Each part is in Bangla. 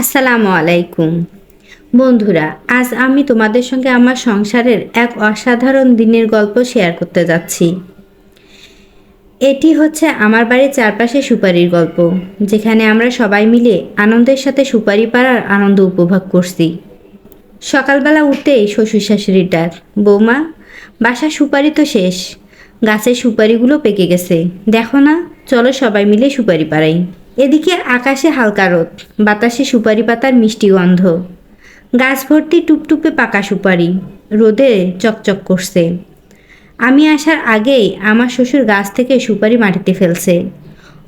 আসসালামু আলাইকুম। বন্ধুরা, আজ আমি তোমাদের সঙ্গে আমার সংসারের এক অসাধারণ দিনের গল্প শেয়ার করতে যাচ্ছি। এটি হচ্ছে আমার বাড়ির চারপাশে সুপারির গল্প, যেখানে আমরা সবাই মিলে আনন্দের সাথে সুপারি পাড়ার আনন্দ উপভোগ করছি। সকালবেলা উঠতেই শ্বশুর শাশুড়ির ডাক, বৌমা বাসা সুপারি তো শেষ, গাছের সুপারিগুলো পেকে গেছে, দেখো না, চলো সবাই মিলে সুপারি পাড়াই। এদিকে আকাশে হালকা রোদ, বাতাসে সুপারি পাতার মিষ্টি গন্ধ। গাছ ভর্তি টুপটুপে পাকা সুপারি, রোদে চকচক করছে। আমি আসার আগেই আমার শ্বশুর গাছ থেকে সুপারি মাটিতে ফেলছে।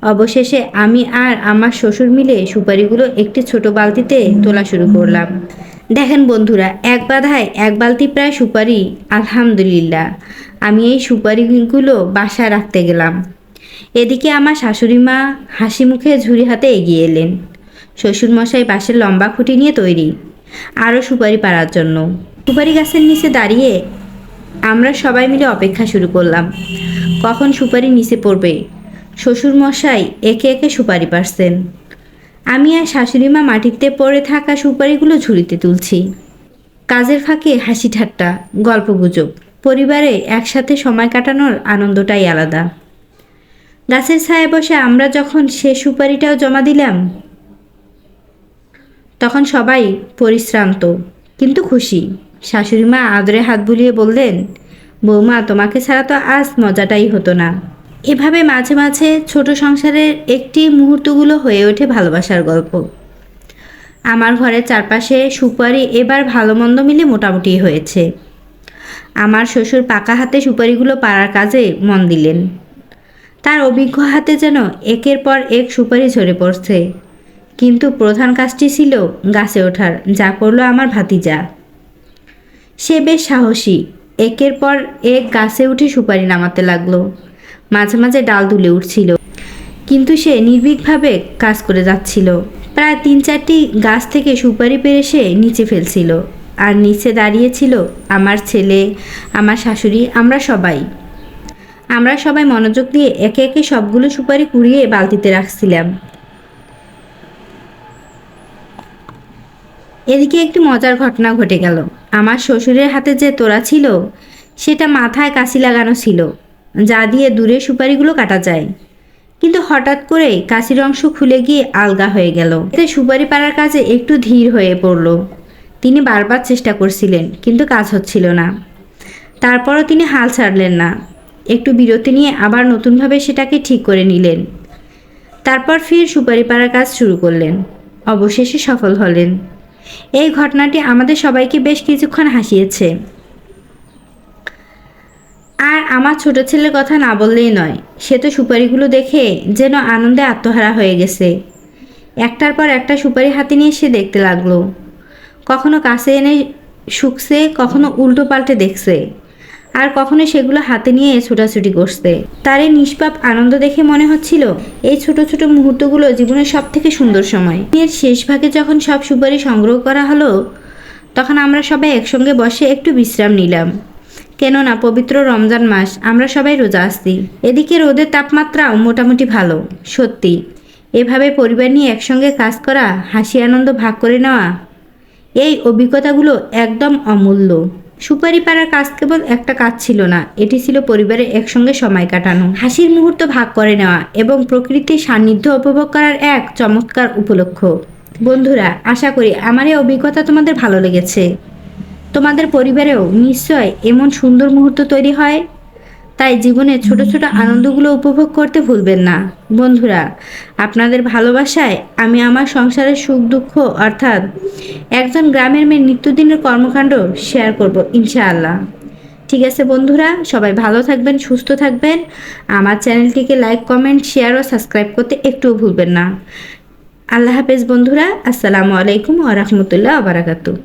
অবশেষে আমি আর আমার শ্বশুর মিলে সুপারিগুলো একটি ছোট বালতিতে তোলা শুরু করলাম। দেখেন বন্ধুরা, এক বাধায় এক বালতি প্রায় সুপারি, আলহামদুলিল্লাহ। আমি এই সুপারিগুলো বাসায় রাখতে গেলাম। এদিকে আমার শাশুড়ি মা হাসি মুখে ঝুড়ি হাতে এগিয়ে এলেন। শ্বশুরমশাই বাঁশের লম্বা খুঁটি নিয়ে তৈরি, আরও সুপারি পাড়ার জন্য। সুপারি গাছের নিচে দাঁড়িয়ে আমরা সবাই মিলে অপেক্ষা শুরু করলাম, কখন সুপারি নিচে পড়বে? শ্বশুরমশাই একে একে সুপারি পারছেন আমি আর শাশুড়ি মা মাটিতে পড়ে থাকা সুপারিগুলো ঝুড়িতে তুলছি। কাজের ফাঁকে হাসি ঠাট্টা, গল্পগুজব, পরিবারে একসাথে সময় কাটানোর আনন্দটাই আলাদা। গাছের ছায়ায় বসে আমরা যখন সে সুপারিটাও জমা দিলাম, তখন সবাই পরিশ্রান্ত, কিন্তু খুশি। শাশুড়ি মা আদরে হাত বুলিয়ে বললেন, বৌমা, তোমাকে ছাড়া তো আজ মজাটাই হতো না। এভাবে মাঝে মাঝে ছোট সংসারের একটি মুহূর্তগুলো হয়ে ওঠে ভালোবাসার গল্প। আমার ঘরের চারপাশে সুপারি এবার ভালো মন্দ মিলে মোটামুটি হয়েছে। আমার শ্বশুর পাকা হাতে সুপারিগুলো পাড়ার কাজে মন দিলেন। তার অভিজ্ঞ হাতে যেন একের পর এক সুপারি ঝরে পড়ছে। কিন্তু প্রধান কাজটি ছিল গাছে ওঠার, যা করল আমার ভাতিজা। সে বেশ সাহসী, একের পর এক গাছে উঠে সুপারি নামাতে লাগল। মাঝে মাঝে ডাল তুলে উঠছিল। কিন্তু সে নির্ভীকভাবে কাজ করে যাচ্ছিল। প্রায় তিন চারটি গাছ থেকে সুপারি পেরে সে নিচে ফেলছিল। আর নিচে দাঁড়িয়েছিল আমার ছেলে, আমার শাশুড়ি, আমরা সবাই। আমরা সবাই মনোযোগ দিয়ে একে একে সবগুলো সুপারি কুড়িয়ে বালতিতে রাখছিলাম। এদিকে একটি মজার ঘটনা ঘটে গেল। আমার শ্বশুরের হাতে যে তোড়া ছিল, সেটা মাথায় কাশি লাগানো ছিল, যা দিয়ে দূরে সুপারিগুলো কাটা যায়। কিন্তু হঠাৎ করে কাশির অংশ খুলে গিয়ে আলগা হয়ে গেল। এতে সুপারি পাড়ার কাজে একটু ধীর হয়ে পড়ল। তিনি বারবার চেষ্টা করছিলেন, কিন্তু কাজ হচ্ছিল না। তারপরও তিনি হাল ছাড়লেন না। একটু বিরতি নিয়ে আবার নতুনভাবে সেটাকে ঠিক করে নিলেন। তারপর ফির সুপারি পাড়ার কাজ শুরু করলেন। অবশেষে সফল হলেন। এই ঘটনাটি আমাদের সবাইকে বেশ কিছুক্ষণ হাসিয়েছে। আর আমার ছোট ছেলের কথা না বললেই নয়, সে তো সুপারিগুলো দেখে যেন আনন্দে আত্মহারা হয়ে গেছে। একটার পর একটা সুপারি হাতে নিয়ে সে দেখতে লাগল। কখনো কাছে এনে শুকছে, কখনো উল্টো পাল্টে দেখছে। আর কখনো সেগুলো হাতে নিয়ে ছোটাছুটি করছে। তার এই নিষ্পাপ আনন্দ দেখে মনে হচ্ছিল, এই ছোট ছোট মুহূর্তগুলো জীবনের সব থেকে সুন্দর সময়। এর শেষ ভাগে যখন সব সুপারি সংগ্রহ করা হলো, তখন আমরা সবাই একসঙ্গে বসে একটু বিশ্রাম নিলাম। কেননা পবিত্র রমজান মাস, আমরা সবাই রোজা আসছি। এদিকে রোদের তাপমাত্রাও মোটামুটি ভালো, সত্যি। এভাবে পরিবার নিয়ে একসঙ্গে কাজ করা, হাসি আনন্দ ভাগ করে নেওয়া, এই অভিজ্ঞতাগুলো একদম অমূল্য। সুপারি পাড়ার কাজ কেবল একটা কাজ ছিল না, এটি ছিল পরিবারের একসঙ্গে সময় কাটানো। হাসির মুহূর্ত ভাগ করে নেওয়া এবং প্রকৃতির সান্নিধ্য উপভোগ করার এক চমৎকার উপলক্ষ। বন্ধুরা, আশা করি আমার এই অভিজ্ঞতা তোমাদের ভালো লেগেছে। তোমাদের পরিবারেও নিশ্চয় এমন সুন্দর মুহূর্ত তৈরি হয়। তাই জীবনে ছোট ছোট আনন্দগুলো উপভোগ করতে ভুলবেন না। বন্ধুরা, আপনাদের ভালোবাসায় আমি আমার সংসারের সুখ, দুঃখ অর্থাৎ একজন গ্রামের মেয়ের নিত্যদিনের কর্মকাণ্ড শেয়ার করব ইনশাআল্লাহ। ঠিক আছে বন্ধুরা, সবাই ভালো থাকবেন, সুস্থ থাকবেন। আমার চ্যানেলটিকে লাইক কমেন্ট শেয়ার ও সাবস্ক্রাইব করতে একটুও ভুলবেন না। আল্লাহ হাফেজ বন্ধুরা, আসসালামু আলাইকুম ওয়া বারাকাতুহু।